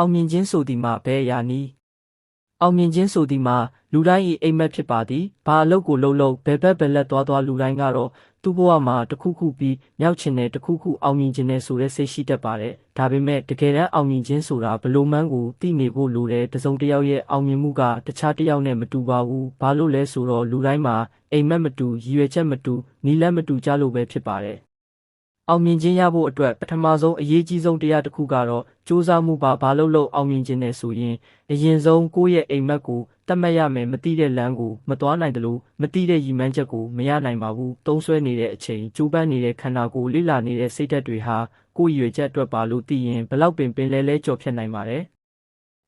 အောင်မြင်ခြင်းဆိုသည်မှာဘယ်အရာနည်းအောင်မြင်ခြင်းဆိုသည်မှာလူတိုင်း၏အိမ်မက်ဖြစ်ပါသည်ဘာအလုပ်ကိုလုပ်လို့ဘယ်ဘက်ဘယ်လက်သွားသွားလူတိုင်းကတော့သူ့ဘဝမှာတစ်ခုခုပြီးမြောက်ချင်တဲ့တစ်ခုခုအောင်မြင်ခြင်းနဲ့ဆိုတဲ့စိတ်ရှိတတ်ပါတယ်ဒါပေမဲ့တကယ်တမ်းအောင်မြင်ခြင်းဆိုတာဘယ်လိုမှန်းကိုသိနေဖို့လိုတယ်တစုံတစ်ယောက်ရဲ့အောင်မြင်မှုကတခြားတစ်ယောက်နဲ့မတူပါဘူးဘာလို့လဲဆိုတော့လူတိုင်းမှာအိမ်မက်မတူရည်ရွယ်ချက်မတူနီလန်းမတူကြလို့ပဲဖြစ်ပါတယ် အောင်မြင်ခြင်းရဖို့အတွက်ပထမဆုံးအရေးကြီးဆုံးတရားတစ်ခုကတော့စူးစမ်းမှုပါဘာလို့လို့အောင်မြင်ခြင်းနဲ့ဆိုရင်အရင်ဆုံးကိုယ့်ရဲ့အိမ်မက်ကိုတတ်မှတ်ရမယ်မတိတဲ့လမ်းကိုမသွားနိုင်တယ်လို့မတိတဲ့ရည်မှန်းချက်ကိုမရနိုင်ပါဘူးတုံးဆွဲနေတဲ့အချိန်ကြိုးပမ်းနေတဲ့ခန္ဓာကိုယ်လိလာနေတဲ့စိတ်ဓာတ်တွေဟာကိုယ့်ရည်ရွယ်ချက်အတွက်ပါလို့သိရင်ဘလောက်ပင်ပင်လဲလဲကြော်ဖြတ်နိုင်ပါတယ်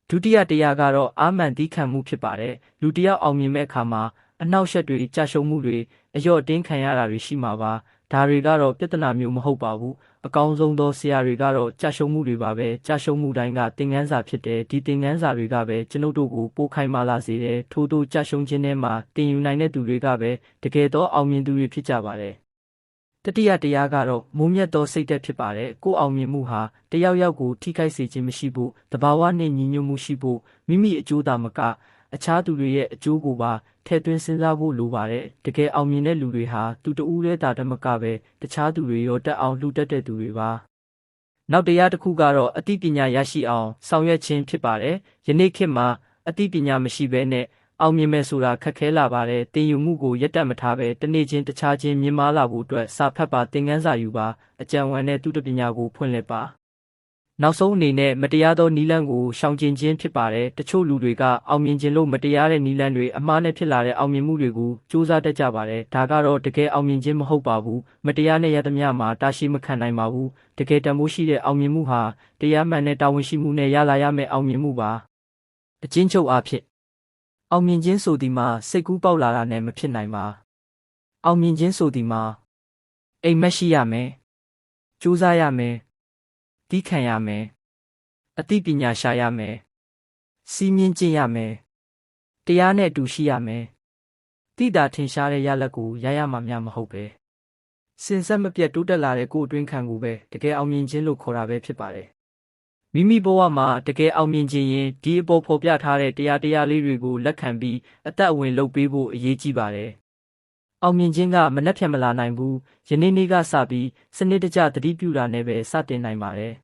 ဒုတိယတရားကတော့အာမှန်သီးခံမှုဖြစ်ပါတယ်လူတစ်ယောက်အောင်မြင်မဲ့အခါမှာအနောက်ရှက်တွေကြာရှုံးမှုတွေအယော့အတင်းခံရတာတွေရှိမှာပါ ဒါတွေကတော့ပြဿနာမျိုးမဟုတ်ပါဘူးအကောင်းဆုံးသောဆရာတွေကတော့ကြာရှုံးမှုတွေပါပဲကြာရှုံးမှုတိုင်းကသင်ခန်းစာဖြစ်တယ်ဒီသင်ခန်းစာတွေကပဲကျွန်ုပ်တို့ကိုပို့ခိုင်းမလာစေတယ်ထို့သောကြာရှုံးခြင်းထဲမှာသင်ယူနိုင်တဲ့သူတွေကပဲတကယ်တော့အောင်မြင်သူတွေဖြစ်ကြပါတယ်တတိယတရားကတော့မုံမြတ်သောစိတ်သက်ဖြစ်ပါတယ်ကိုယ်အောင်မြင်မှုဟာတယောက်ယောက်ကိုထိခိုက်စေခြင်းမရှိဖို့တဘာဝနဲ့ညီညွတ်မှုရှိဖို့မိမိအကျိုးသာမက အခြားသူတွေရဲ့အကျိုးကိုပါထည့်သွင်းစဉ်းစားဖို့လိုပါတယ်တကယ်အောင်မြင်တဲ့လူတွေဟာသူတဦးတည်းတာတမကပဲတခြားသူတွေရောတက်အောင်လှူတက်တဲ့သူတွေပါနောက်တရားတစ်ခုကတော့အသိပညာရရှိအောင်ဆောင်ရွက်ခြင်းဖြစ်ပါတယ်ယနေ့ခေတ်မှာအသိပညာမရှိဘဲနဲ့အောင်မြင်မဲ့ဆိုတာခက်ခဲလာပါတယ်တင်ယူမှုကိုရက်တက်မထားပဲတနေ့ချင်းတခြားချင်းမြင်မာလာဖို့အတွက်စာဖတ်ပါသင်ခန်းစာယူပါအကြံဉာဏ်နဲ့သူတပညာကိုဖွင့်လှစ်ပါ နောက်ဆုံးအနေနဲ့မတရားသောနီလန်းကိုရှောင်ကျဉ်ခြင်းဖြစ်ပါတယ်တချို့လူတွေကအောင်မြင်ခြင်းလို့မတရားတဲ့နီလန်းတွေအမှားနဲ့ဖြစ်လာတဲ့အောင်မြင်မှုတွေကိုစူးစမ်းတတ်ကြပါတယ်ဒါကတော့တကယ်အောင်မြင်ခြင်းမဟုတ်ပါဘူးမတရားနဲ့ရသမျှမှာတာရှိမခံနိုင်ပါဘူးတကယ်တန်ဖိုးရှိတဲ့အောင်မြင်မှုဟာတရားမှန်တဲ့တာဝန်ရှိမှုနဲ့ရလာရမယ့်အောင်မြင်မှုပါအချင်းချုပ်အားဖြင့်အောင်မြင်ခြင်းဆိုသည်မှာစိတ်ကူးပေါက်လာတာနဲ့မဖြစ်နိုင်ပါအောင်မြင်ခြင်းဆိုသည်မှာအိမ်မက်ရှိရမယ်စူးစမ်းရမယ် တီးခံရမယ်အသိပညာရှာရမယ်စီးမြင့်ကျင့်ရမယ်တရားနဲ့အတူရှိရမယ်တိတာထင်ရှားတဲ့ရလက်ကိုရရမှာများမဟုတ်ပဲစင်ဆက်မပြတ်တိုးတက်လာတဲ့ကိုယ်အတွင်းခံကိုပဲတကယ်အောင်မြင်ခြင်းလို့ခေါ်တာပဲဖြစ်ပါတယ်မိမိဘဝမှာတကယ်အောင်မြင်ခြင်းရင်ဒီအပေါ်ဖော်ပြထားတဲ့တရားတရားလေးတွေကိုလက်ခံပြီးအသက်အဝင်လုပ်ပေးဖို့အရေးကြီးပါတယ်အောင်မြင်ခြင်းကမနှက်ဖြန်မလာနိုင်ဘူးယနေ့နေ့ကစပြီးစနစ်တကျသတိပြုတာနဲ့ပဲစတင်နိုင်ပါတယ်